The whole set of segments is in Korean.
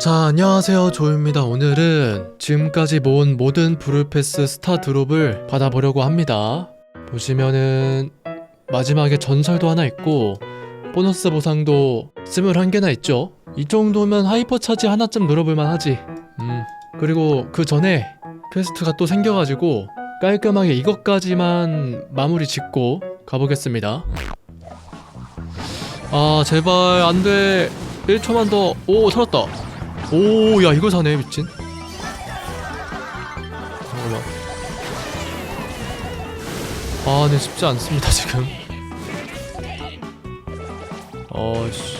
자 안녕하세요. 조입니다. 오늘은 지금까지 모은 모든 브루패스 스타 드롭을 받아보려고 합니다. 보시면은 마지막에 전설도 하나 있고 보너스 보상도 21개나 있죠? 이 정도면 하이퍼 차지 하나쯤 늘어볼만 하지. 음 그리고 그 전에 퀘스트가 또 생겨가지고 깔끔하게 이것까지만 마무리 짓고 가보겠습니다. 아 제발 안돼. 1초만 더오 살았다 오, 야 이걸 사네 미친. 잠깐만. 아, 네 쉽지 않습니다 지금. 어 씨.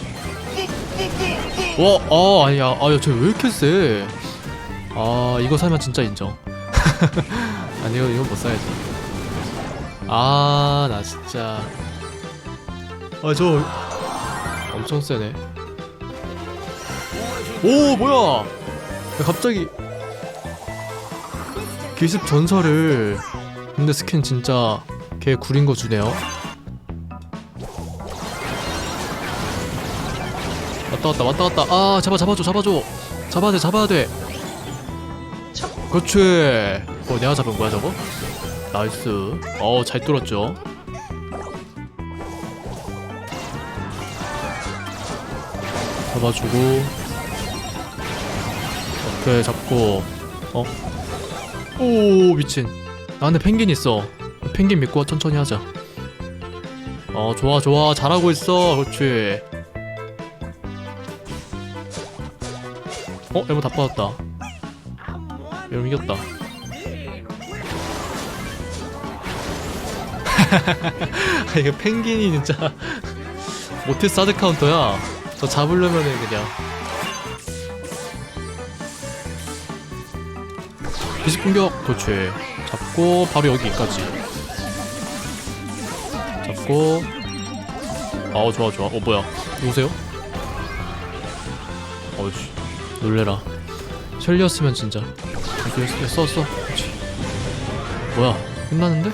와, 아 아니야, 아 야 쟤왜 이렇게 세? 아 이거 사면 진짜 인정. 아니 이거 이거 못 사야지. 아 나 진짜. 아 저 엄청 세네. 오 뭐야? 야, 갑자기 기습 전설을 근데 스킨 진짜 개 구린 거 주네요. 왔다 왔다 왔다 왔다. 아 잡아 잡아줘 잡아줘. 잡아야 돼 잡아야 돼. 그렇지. 어 내가 잡은 거야 저거? 나이스. 어잘 뚫었죠? 잡아주고 오케이 잡고. 어? 오 미친. 나한테 펭귄 있어. 펭귄 믿고 천천히 하자. 어 좋아 좋아. 잘하고 있어 그렇지 어? 에모 다 빠졌다. 이러면 이겼다. 이거 펭귄이 진짜 모티 사드 카운터야. 저 잡으려면은 그냥 비식 공격. 그렇지 잡고 바로 여기까지. 잡고. 아우 좋아 좋아. 어 뭐야? 누구세요? 어이씨. 놀래라. 셸리였으면 진짜. 이렇게 써써. 뭐야? 끝나는데?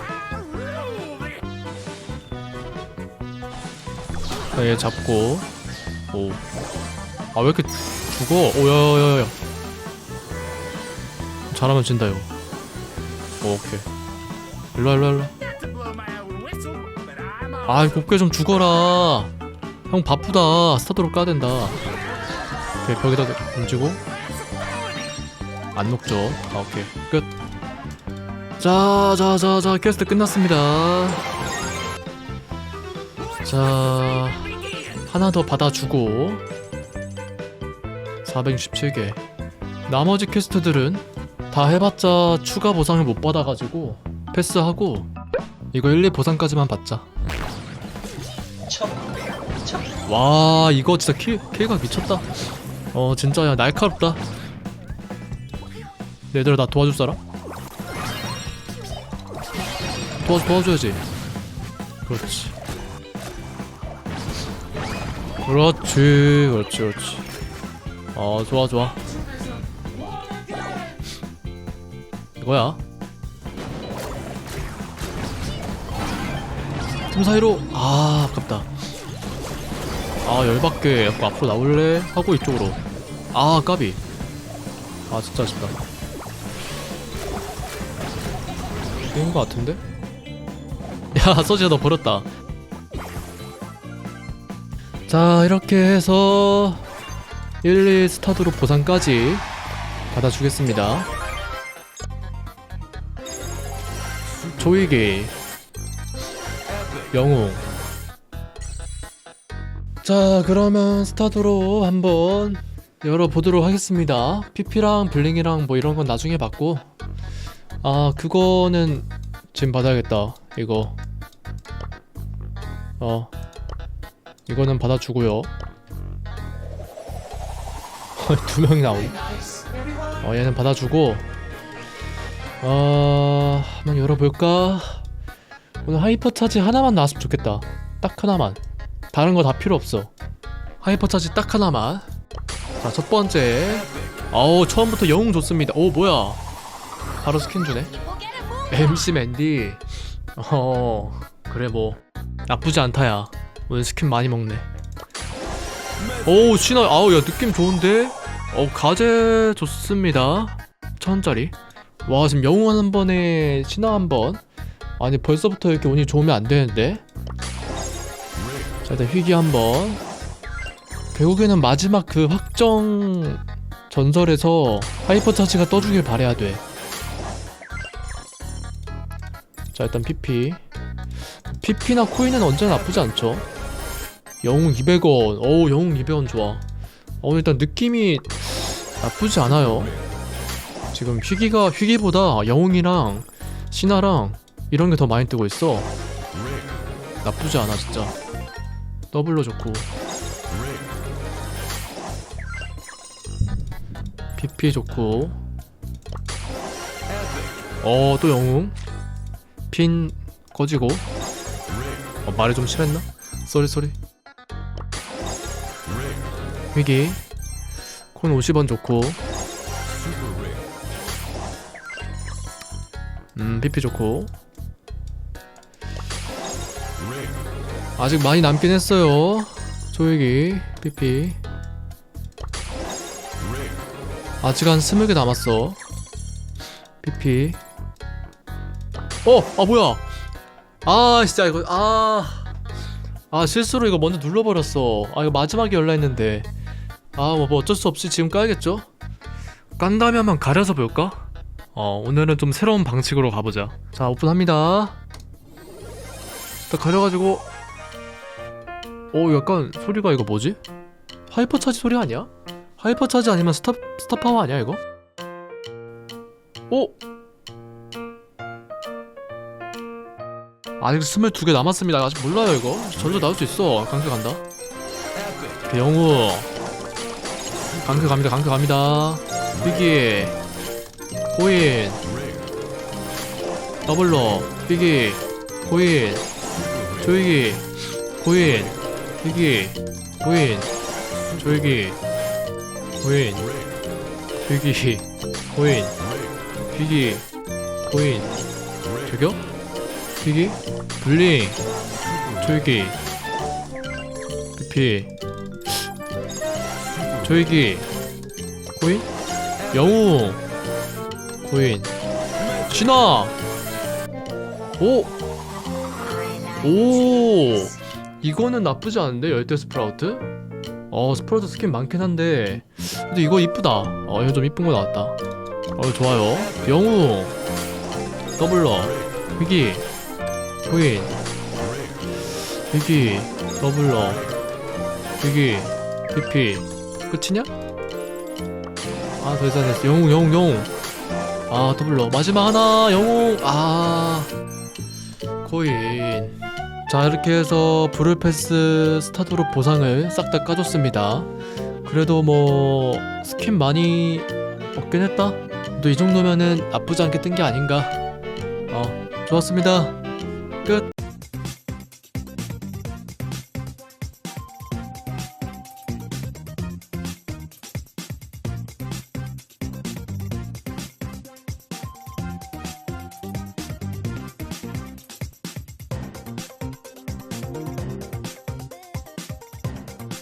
자, 얘 잡고. 오아 왜 이렇게 죽어? 오야야야야 잘하면 진다 이거 오, 오케이. 일로와 일로와 일로와. 아 곱게 좀 죽어라. 형 바쁘다. 스타드로 까야 된다. 오케이 벽에다 던지고. 안 녹죠. 아 오케이. 끝. 자자자자 퀘스트 끝났습니다. 자 하나 더 받아주고. 467개. 나머지 퀘스트들은 다 해봤자 추가 보상을 못 받아가지고 패스하고 이거 1, 2 보상까지만 받자. 와 이거 진짜 킬, 킬가 미쳤다. 어 진짜 야. 날카롭다. 얘들아 나 도와줄 사람? 도와, 도와줘야지. 그렇지. 그렇지 그렇지 그렇지. 어 좋아 좋아 이거야? 틈 사이로? 아 아깝다. 아 열받게 약간 앞으로 나올래? 하고 이쪽으로. 아 까비. 아 진짜 아쉽다. 이긴 거 같은데? 야 서지야 너 버렸다. 자 이렇게 해서 1, 2 스타드로 보상까지 받아주겠습니다 조이기 영웅. 자 그러면 스타드로 한번 열어보도록 하겠습니다. PP랑 블링이랑 뭐 이런 건 나중에 받고. 아 그거는 지금 받아야겠다 이거. 어 이거는 받아주고요. 두 명이 나오네 어 얘는 받아주고 어 한번 열어볼까? 오늘 하이퍼 차지 하나만 나왔으면 좋겠다. 딱 하나만. 다른 거 다 필요 없어. 하이퍼 차지 딱 하나만. 자 첫 번째. 어우 처음부터 영웅 좋습니다. 오 뭐야? 바로 스킨 주네. MC 맨디. 어 그래 뭐. 나쁘지 않다야. 오늘 스킨 많이 먹네. 오 신화. 아우 야 느낌 좋은데? 어 가제 좋습니다. 천원짜리 와 지금 영웅 한 번에 신화 한 번. 아니 벌써부터 이렇게 운이 좋으면 안 되는데? 자 일단 휘기 한번. 결국에는 마지막 그 확정 전설에서 하이퍼 차지가 떠주길 바래야 돼자 일단 PP PP나 코인은 언제나 나쁘지 않죠? 영웅 200원. 어우 영웅 200원 좋아. 어 일단 느낌이 나쁘지 않아요 지금 휘기가 휘기보다 영웅이랑 신화랑 이런 게 더 많이 뜨고 있어. 나쁘지 않아 진짜. 더블로 좋고. PP 좋고. 어 또 영웅. 핀 꺼지고. 어, 말이 좀 심했나? 쏘리 쏘리. 위기. 콘 50원 좋고 음 PP 좋고. 아직 많이 남긴 했어요. 조이기 PP 아직 한 20개 남았어. PP 어! 아 뭐야? 아 진짜 이거 아... 아 실수로 이거 먼저 눌러버렸어. 아 이거 마지막에 열라 했는데. 아뭐 뭐 어쩔 수 없이 지금 까야겠죠? 깐 다음에 한번 가려서 볼까? 어 오늘은 좀 새로운 방식으로 가보자. 자 오픈합니다. 딱 가려가지고. 오 약간 소리가 이거 뭐지? 하이퍼 차지 소리 아니야? 하이퍼 차지 아니면 스타 스타 파워 아니야 이거? 오! 아직 22개 남았습니다. 아직 몰라요 이거. 전조 나올 수 있어. 강크 간다. 영우. 강크 갑니다 강크 갑니다. 휘기 코인. 더블로 휘기 코인. 조이기 코인. 휘기 코인. 조이기 코인. 휘기 코인. 휘기 코인. 저기요? 휘기 블링. 조이기 BP 조이기 코인? 영웅 코인. 신화. 오! 오! 이거는 나쁘지 않은데 열대 스프라우트? 어 스프라우트 스킨 많긴 한데. 근데 이거 이쁘다. 어 이거 좀 이쁜 거 나왔다. 어 좋아요. 영웅. 더블러. 위기. 코인. 위기. 더블러. 위기. PP 끝이냐? 아, 더 이상 됐어. 영웅, 영웅, 영웅. 아, 더블러. 마지막 하나, 영웅. 아, 코인. 자, 이렇게 해서 브루패스 스타드롭 보상을 싹 다 까줬습니다. 그래도 뭐, 스킨 많이 얻긴 했다. 또 이 정도면은 나쁘지 않게 뜬 게 아닌가. 어, 좋았습니다. 끝.